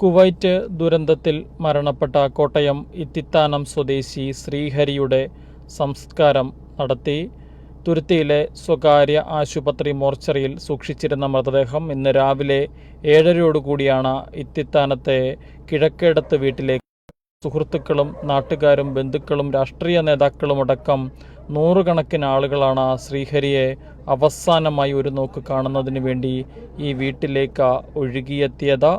Kuwait ദുരന്തത്തിൽ മരണപ്പെട്ട കോട്ടയം ഇത്തിത്താനം സ്വദേശി ശ്രീഹരിയുടെ സംസ്കാരം നടത്തി. തുരുത്തിയിലെ സ്വകാര്യ ആശുപത്രി മോർച്ചറിയിൽ സൂക്ഷിച്ചിരുന്ന മൃതദേഹം ഇന്ന് രാവിലെ ഏഴരയോടുകൂടിയാണ് ഇത്തിത്താനത്തെ കിഴക്കേടത്ത് വീട്ടിലേക്ക് സുഹൃത്തുക്കളും നാട്ടുകാരും ബന്ധുക്കളും രാഷ്ട്രീയ നേതാക്കളുമടക്കം നൂറുകണക്കിന് ആളുകളാണ് ശ്രീഹരിയെ അവസാനമായി ഒരു നോക്ക് കാണുന്നതിന് വേണ്ടി ഈ വീട്ടിലേക്ക് ഒഴുകിയെത്തിയത്.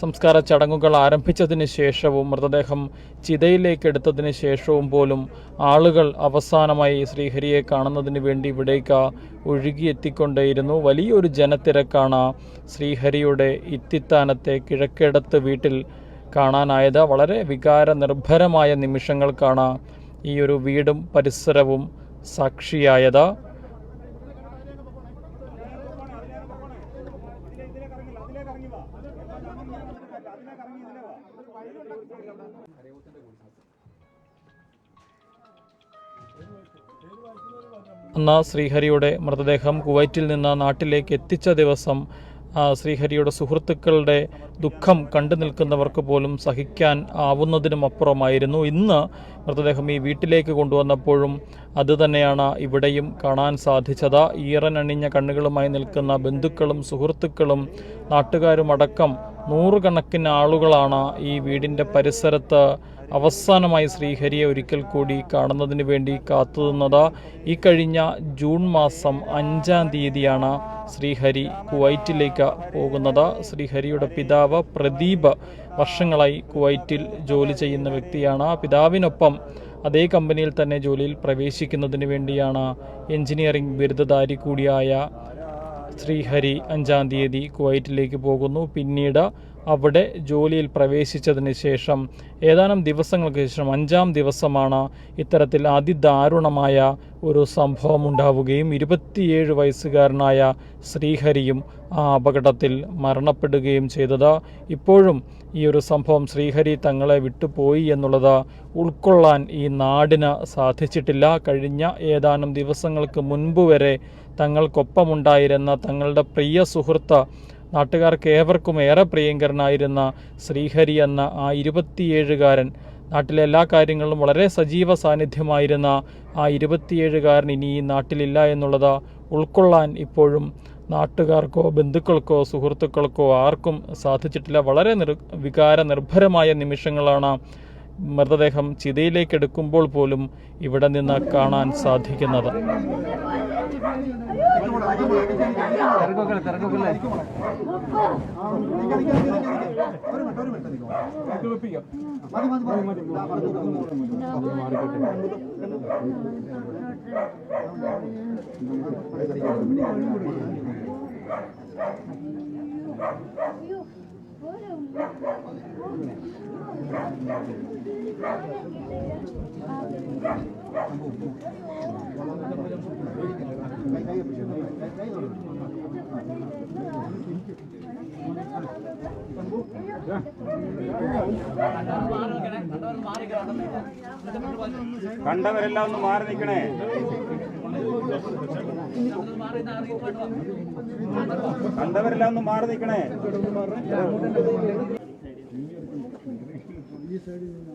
സംസ്കാര ചടങ്ങുകൾ ആരംഭിച്ചതിന് ശേഷവും മൃതദേഹം ചിതയിലേക്ക് എടുത്തതിന് ശേഷവും പോലും ആളുകൾ അവസാനമായി ശ്രീഹരിയെ കാണുന്നതിന് വേണ്ടി ഇവിടേക്ക് ഒഴുകിയെത്തിക്കൊണ്ടേയിരുന്നു. വലിയൊരു ജനത്തിരക്കാണ് ശ്രീഹരിയുടെ ഇത്തിത്താനത്തെ കിഴക്കേടത്ത് വീട്ടിൽ കാണാനായത്. വളരെ വികാര നിർഭരമായ നിമിഷങ്ങൾക്കാണ് ഈ ഒരു വീടും പരിസരവും സാക്ഷിയായത്. അന്ന് ശ്രീഹരിയുടെ മൃതദേഹം കുവൈറ്റിൽ നിന്ന് നാട്ടിലേക്ക് എത്തിച്ച ദിവസം ശ്രീഹരിയുടെ സുഹൃത്തുക്കളുടെ ദുഃഖം കണ്ടു നിൽക്കുന്നവർക്ക് പോലും സഹിക്കാൻ ആവുന്നതിനും അപ്പുറമായിരുന്നു. ഇന്ന് മൃതദേഹം ഈ വീട്ടിലേക്ക് കൊണ്ടുവന്നപ്പോഴും അതുതന്നെയാണ് ഇവിടെയും കാണാൻ സാധിച്ചത്. ഈറനണിഞ്ഞ കണ്ണുകളുമായി നിൽക്കുന്ന ബന്ധുക്കളും സുഹൃത്തുക്കളും നാട്ടുകാരുമടക്കം നൂറുകണക്കിന് ആളുകളാണ് ഈ വീടിന്റെ പരിസരത്ത് അവസാനമായി ശ്രീഹരിയെ ഒരിക്കൽ കൂടി കാണുന്നതിന് വേണ്ടി കാത്തുനിന്നത് ഈ കഴിഞ്ഞ ജൂൺ മാസം അഞ്ചാം തീയതിയാണ് ശ്രീഹരി കുവൈറ്റിലേക്ക് പോകുന്നത്. ശ്രീഹരിയുടെ പിതാവ് പ്രദീപ് വർഷങ്ങളായി കുവൈറ്റിൽ ജോലി ചെയ്യുന്ന വ്യക്തിയാണ്. പിതാവിനൊപ്പം അതേ കമ്പനിയിൽ തന്നെ ജോലിയിൽ പ്രവേശിക്കുന്നതിന് വേണ്ടിയാണ് എഞ്ചിനീയറിംഗ് ബിരുദധാരി കൂടിയായ ശ്രീഹരി അഞ്ചാം തീയതി കുവൈറ്റിലേക്ക് പോകുന്നു. പിന്നീട് അവിടെ ജോലിയിൽ പ്രവേശിച്ചതിന് ശേഷം ഏതാനും ദിവസങ്ങൾക്ക് ശേഷം അഞ്ചാം ദിവസമാണ് ഇത്തരത്തിൽ അതിദാരുണമായ ഒരു സംഭവം ഉണ്ടാവുകയും ഇരുപത്തിയേഴ് വയസ്സുകാരനായ ശ്രീഹരിയും ആ അപകടത്തിൽ മരണപ്പെടുകയും ചെയ്തത്. ഇപ്പോഴും ഈ ഒരു സംഭവം ശ്രീഹരി തങ്ങളെ വിട്ടുപോയി എന്നുള്ളത് ഉൾക്കൊള്ളാൻ ഈ നാടിന് സാധിച്ചിട്ടില്ല. കഴിഞ്ഞ ഏതാനും ദിവസങ്ങൾക്ക് മുൻപ് വരെ തങ്ങൾക്കൊപ്പമുണ്ടായിരുന്ന തങ്ങളുടെ പ്രിയ സുഹൃത്ത് നാട്ടുകാർക്ക് ഏവർക്കും ഏറെ പ്രിയങ്കരനായിരുന്ന ശ്രീഹരി എന്ന ആ ഇരുപത്തിയേഴുകാരൻ. നാട്ടിലെ എല്ലാ കാര്യങ്ങളിലും വളരെ സജീവ സാന്നിധ്യമായിരുന്ന ആ ഇരുപത്തിയേഴുകാരൻ ഇനി ഈ നാട്ടിലില്ല എന്നുള്ളത് ഉൾക്കൊള്ളാൻ ഇപ്പോഴും നാട്ടുകാർക്കോ ബന്ധുക്കൾക്കോ സുഹൃത്തുക്കൾക്കോ ആർക്കും സാധിച്ചിട്ടില്ല. വളരെ നിർ വികാര നിർഭരമായ നിമിഷങ്ങളാണ് മൃതദേഹം ചിതയിലേക്ക് എടുക്കുമ്പോൾ പോലും ഇവിടെ നിന്ന് കാണാൻ സാധിക്കുന്നത്. തിരക്കൊക്കെ തിരക്കൊക്കെ കണ്ടവരെല്ലാം ഒന്ന് മാറി നിൽക്കണേ. കണ്ടവരെല്ലാം ഒന്ന് മാറി നിൽക്കണേ. ഈ സൈഡിൽ നിന്ന്